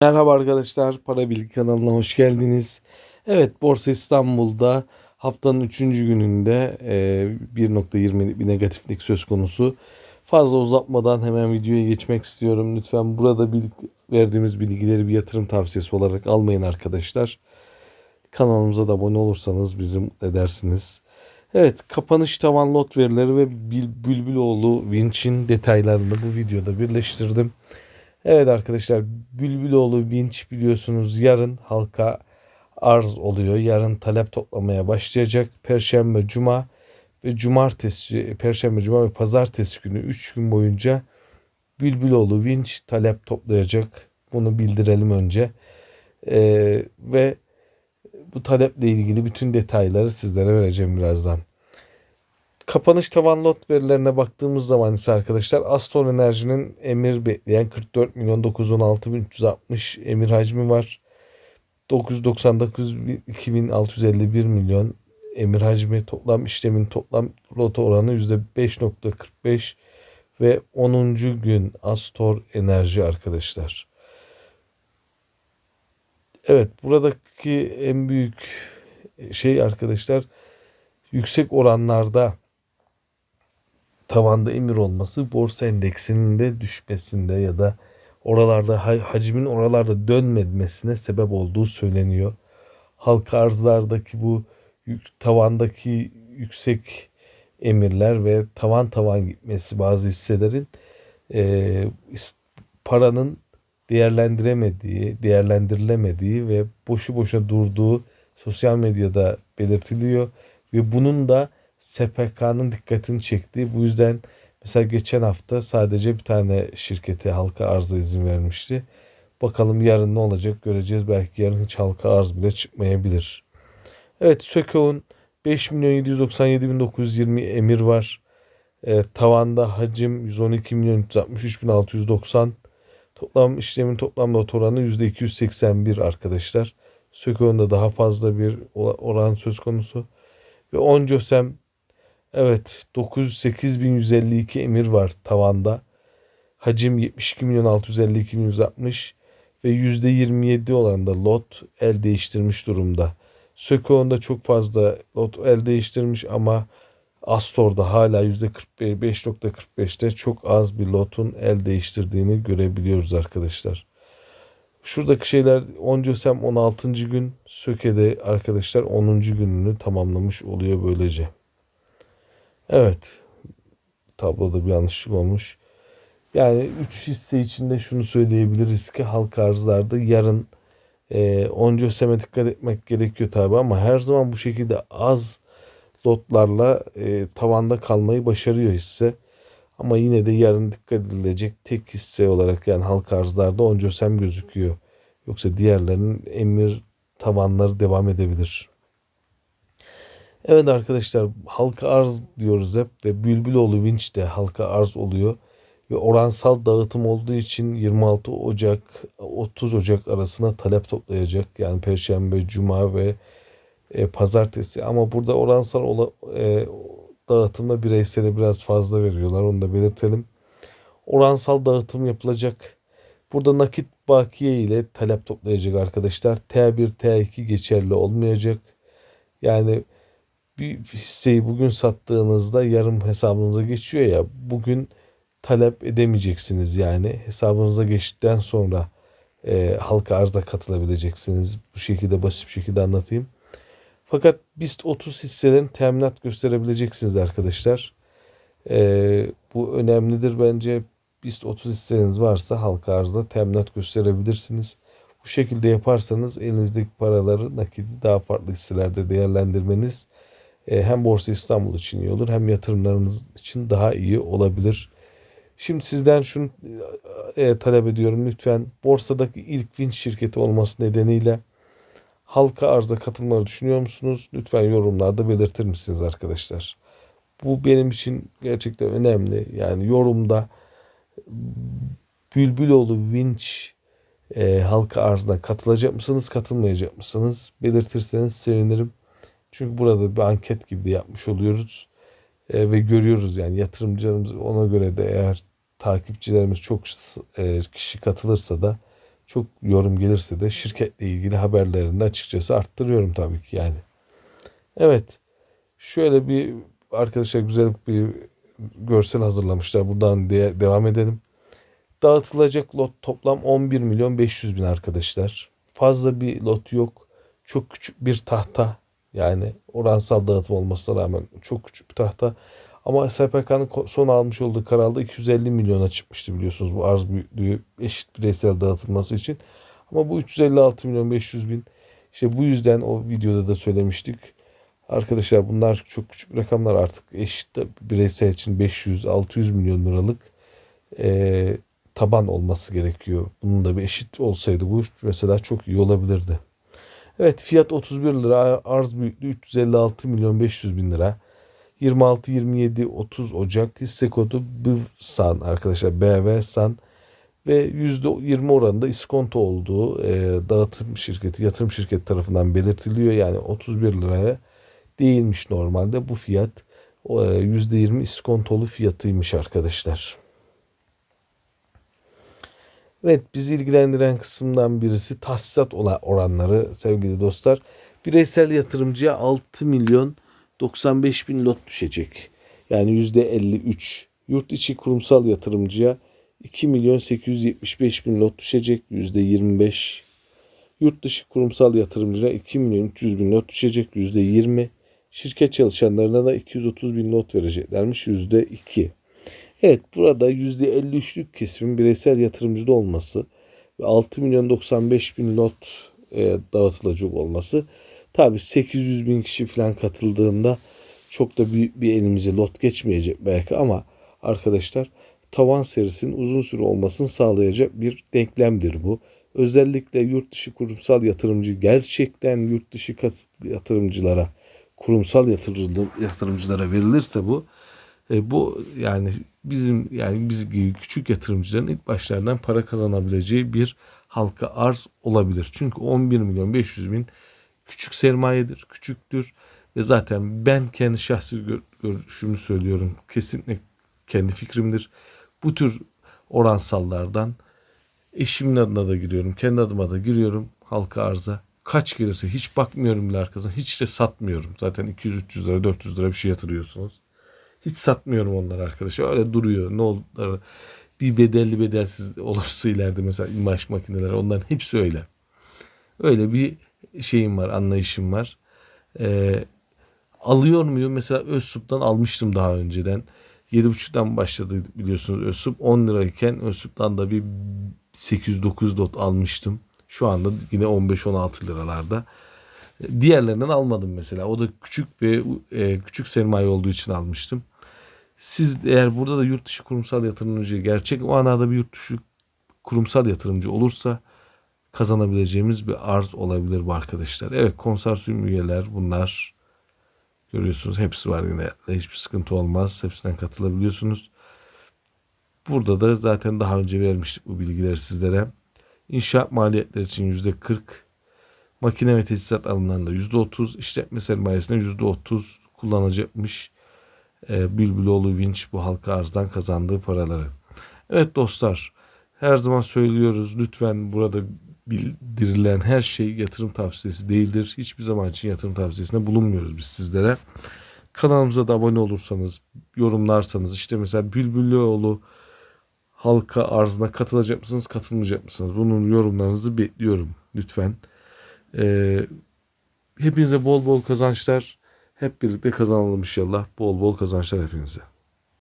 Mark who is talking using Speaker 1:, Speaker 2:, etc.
Speaker 1: Merhaba arkadaşlar, Para Bilgi kanalına hoş geldiniz. Evet, Borsa İstanbul'da haftanın 3. gününde e, 1.20'lik bir negatiflik söz konusu. Fazla uzatmadan hemen videoya geçmek istiyorum. Lütfen burada verdiğimiz bilgileri bir yatırım tavsiyesi olarak almayın arkadaşlar. Kanalımıza da abone olursanız bizim edersiniz. Evet, kapanış tavan lot verileri ve Bülbüloğlu Winch'in detaylarını bu videoda birleştirdim. Evet arkadaşlar Bülbüloğlu Winch biliyorsunuz yarın halka arz oluyor. Yarın talep toplamaya başlayacak. Perşembe, Cuma ve Cumartesi, Perşembe, Cuma ve Pazartesi günü 3 gün boyunca Bülbüloğlu Winch talep toplayacak. Bunu bildirelim önce. Ee, ve bu taleple ilgili bütün detayları sizlere vereceğim birazdan. Kapanış tavan lot verilerine baktığımız zaman ise arkadaşlar Aston Enerji'nin emir bekleyen 44 milyon 916 bin 360 emir hacmi var. 999 bin 2651 milyon emir hacmi toplam işlemin toplam lot oranı %5.45 ve 10. gün Astor Enerji arkadaşlar. Evet buradaki en büyük şey arkadaşlar yüksek oranlarda tavanda emir olması borsa endeksinin de düşmesinde ya da oralarda ha- hacmin oralarda dönmemesine sebep olduğu söyleniyor. Halka arzlardaki bu yük, tavandaki yüksek emirler ve tavan tavan gitmesi bazı hisselerin e, paranın değerlendiremediği, değerlendirilemediği ve boşu boşuna durduğu sosyal medyada belirtiliyor ve bunun da SPK'nın dikkatini çektiği. Bu yüzden mesela geçen hafta sadece bir tane şirkete halka arza izin vermişti. Bakalım yarın ne olacak göreceğiz. Belki yarın hiç halka arz bile çıkmayabilir. Evet Sökeo'nun 5 milyon 797 bin 920 emir var. E, tavanda hacim 112 milyon 363 bin 690. Toplam işlemin toplam lot oranı %281 arkadaşlar. Sökeo'nda daha fazla bir oran söz konusu. Ve Oncosem evet 908.152 emir var tavanda. Hacim 72 milyon 652 bin 160 ve %27 oranda lot el değiştirmiş durumda. Sökeo'nda çok fazla lot el değiştirmiş ama Astor'da hala %45.45'te çok az bir lotun el değiştirdiğini görebiliyoruz arkadaşlar. Şuradaki şeyler Oncosem 16. gün Söke'de arkadaşlar 10. gününü tamamlamış oluyor böylece. Evet. Tabloda bir yanlışlık olmuş. Yani 3 hisse içinde şunu söyleyebiliriz ki halka arzlarda yarın e, Oncosem'e dikkat etmek gerekiyor tabi ama her zaman bu şekilde az lotlarla e, tavanda kalmayı başarıyor hisse. Ama yine de yarın dikkat edilecek tek hisse olarak yani halka arzlarda Oncosem gözüküyor. Yoksa diğerlerinin emir tavanları devam edebilir. Evet arkadaşlar halka arz diyoruz hep de Bülbüloğlu Vinç de halka arz oluyor. Ve oransal dağıtım olduğu için 26 Ocak 30 Ocak arasında talep toplayacak. Yani Perşembe, Cuma ve e, Pazartesi. Ama burada oransal ola, e, dağıtımda bireysele biraz fazla veriyorlar. Onu da belirtelim. Oransal dağıtım yapılacak. Burada nakit bakiye ile talep toplayacak arkadaşlar. T1, T2 geçerli olmayacak. Yani bir hisseyi bugün sattığınızda yarım hesabınıza geçiyor ya. Bugün talep edemeyeceksiniz yani. Hesabınıza geçtikten sonra e, halka arza katılabileceksiniz. Bu şekilde basit bir şekilde anlatayım. Fakat BIST 30 hisselerin teminat gösterebileceksiniz arkadaşlar. Ee, bu önemlidir bence. BIST 30 hisseniz varsa halka arzda teminat gösterebilirsiniz. Bu şekilde yaparsanız elinizdeki paraları nakidi daha farklı hisselerde değerlendirmeniz e, hem Borsa İstanbul için iyi olur hem yatırımlarınız için daha iyi olabilir. Şimdi sizden şunu e, talep ediyorum lütfen borsadaki ilk vinç şirketi olması nedeniyle halka arza katılmayı düşünüyor musunuz? Lütfen yorumlarda belirtir misiniz arkadaşlar? Bu benim için gerçekten önemli. Yani yorumda Bülbüloğlu Winch e, halka arzına katılacak mısınız, katılmayacak mısınız? Belirtirseniz sevinirim. Çünkü burada bir anket gibi de yapmış oluyoruz. E, ve görüyoruz yani yatırımcılarımız ona göre de eğer takipçilerimiz çok e, kişi katılırsa da Çok yorum gelirse de şirketle ilgili haberlerini açıkçası arttırıyorum tabii ki yani. Evet. Şöyle bir arkadaşlar güzel bir görsel hazırlamışlar. Buradan de- devam edelim. Dağıtılacak lot toplam 11 milyon 500 bin arkadaşlar. Fazla bir lot yok. Çok küçük bir tahta. Yani oransal dağıtım olmasına rağmen çok küçük bir tahta. Ama SPK'nın son almış olduğu kararda 250 milyona çıkmıştı biliyorsunuz bu arz büyüklüğü eşit bireysel dağıtılması için. Ama bu 356 milyon 500 bin işte bu yüzden o videoda da söylemiştik. Arkadaşlar bunlar çok küçük rakamlar artık eşit de bireysel için 500-600 milyon liralık eee, taban olması gerekiyor. Bunun da bir eşit olsaydı bu mesela çok iyi olabilirdi. Evet fiyat 31 lira arz büyüklüğü 356 milyon 500 bin lira. 26, 27, 30 Ocak hisse kodu BIVSAN arkadaşlar BV SAN ve %20 oranında iskonto olduğu e, dağıtım şirketi, yatırım şirketi tarafından belirtiliyor. Yani 31 liraya değilmiş normalde bu fiyat e, %20 iskontolu fiyatıymış arkadaşlar. Evet bizi ilgilendiren kısımdan birisi tahsisat oranları sevgili dostlar. Bireysel yatırımcıya 6 milyon 95 bin lot düşecek. Yani %53. Yurt içi kurumsal yatırımcıya 2 milyon 875 bin lot düşecek. %25. Yurt dışı kurumsal yatırımcıya 2 milyon 300 bin lot düşecek. %20. Şirket çalışanlarına da 230 bin lot vereceklermiş. %2. Evet burada %53'lük kesimin bireysel yatırımcıda olması ve 6 milyon 95 bin lot e, dağıtılacak olması tabi 800 bin kişi falan katıldığında çok da büyük bir elimize lot geçmeyecek belki ama arkadaşlar tavan serisinin uzun süre olmasını sağlayacak bir denklemdir bu. Özellikle yurt dışı kurumsal yatırımcı gerçekten yurt dışı yatırımcılara kurumsal yatırımcı, yatırımcılara verilirse bu e, bu yani bizim yani biz gibi küçük yatırımcıların ilk başlardan para kazanabileceği bir halka arz olabilir. Çünkü 11 milyon 500 bin küçük sermayedir, küçüktür ve zaten ben kendi şahsi gör- görüşümü söylüyorum. Kesinlikle kendi fikrimdir. Bu tür oransallardan eşimin adına da giriyorum, kendi adıma da giriyorum halka arza. Kaç gelirse hiç bakmıyorum bile arkasına. Hiç de satmıyorum. Zaten 200-300 lira 400 lira bir şey yatırıyorsunuz. Hiç satmıyorum onları arkadaşlar. Öyle duruyor. Ne olur bir bedelli bedelsiz olursa ileride mesela imaj makineleri onların hepsi öyle. Öyle bir şeyim var, anlayışım var. Ee, alıyor muyum? Mesela Özsup'tan almıştım daha önceden. 7.5'tan başladı biliyorsunuz Özsup. 10 lirayken Özsup'tan da bir 800-9 dot almıştım. Şu anda yine 15-16 liralarda. Diğerlerinden almadım mesela. O da küçük ve küçük sermaye olduğu için almıştım. Siz eğer burada da yurt dışı kurumsal yatırımcı gerçek manada bir yurt dışı kurumsal yatırımcı olursa kazanabileceğimiz bir arz olabilir bu arkadaşlar. Evet konsorsiyum üyeler bunlar görüyorsunuz hepsi var yine hiçbir sıkıntı olmaz. Hepsinden katılabiliyorsunuz. Burada da zaten daha önce vermiştik bu bilgileri sizlere. İnşaat maliyetleri için yüzde 40, makine ve tesisat alımlarında yüzde 30, işletme sermayesinde yüzde 30 kullanacakmış e, Bülbüloğlu Vinç bu halka arzdan kazandığı paraları. Evet dostlar her zaman söylüyoruz lütfen burada bildirilen her şey yatırım tavsiyesi değildir. Hiçbir zaman için yatırım tavsiyesinde bulunmuyoruz biz sizlere. Kanalımıza da abone olursanız, yorumlarsanız işte mesela Bülbüloğlu halka arzına katılacak mısınız, katılmayacak mısınız? Bunun yorumlarınızı bekliyorum lütfen. Ee, hepinize bol bol kazançlar. Hep birlikte kazanalım inşallah. Bol bol kazançlar hepinize.